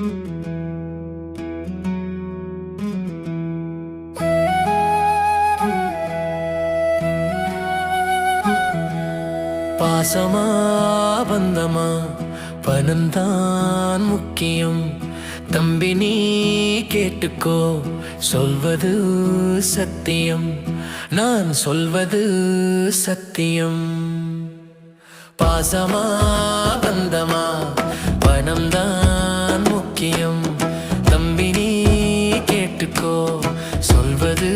பாசமா பந்தமா பணம்தான் முக்கியம். தம்பி நீ கேட்டுக்கோ சொல்வது சத்தியம். நான் சொல்வது சத்தியம். பாசமா பந்தமா பணம்தான் முக்கியம் தம்பி நீ கேட்டுக்கோ. சொல்வது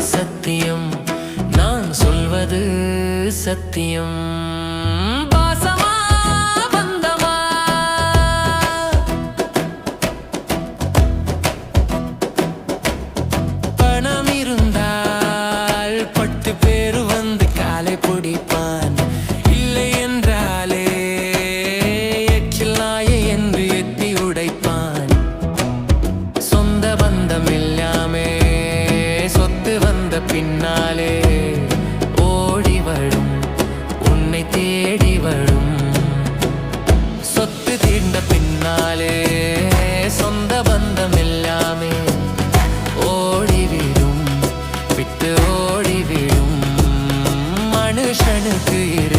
சத்தியம். நான் சொல்வது சத்தியம். பணம் இருந்தால் பட்டு பேரு வந்து காலை பிடிப்ப പിന്നാലെ ഓടിവഴും ഉന്നെ തേടിവഴും സ്വത്ത് തീണ്ട പിന്നാലെ സ്വന്ത ബന്ധമെല്ലാമേ ഓടിവിടും വിട്ട് ഓടിവിടും മനുഷ്യനുക്ക് ഇരു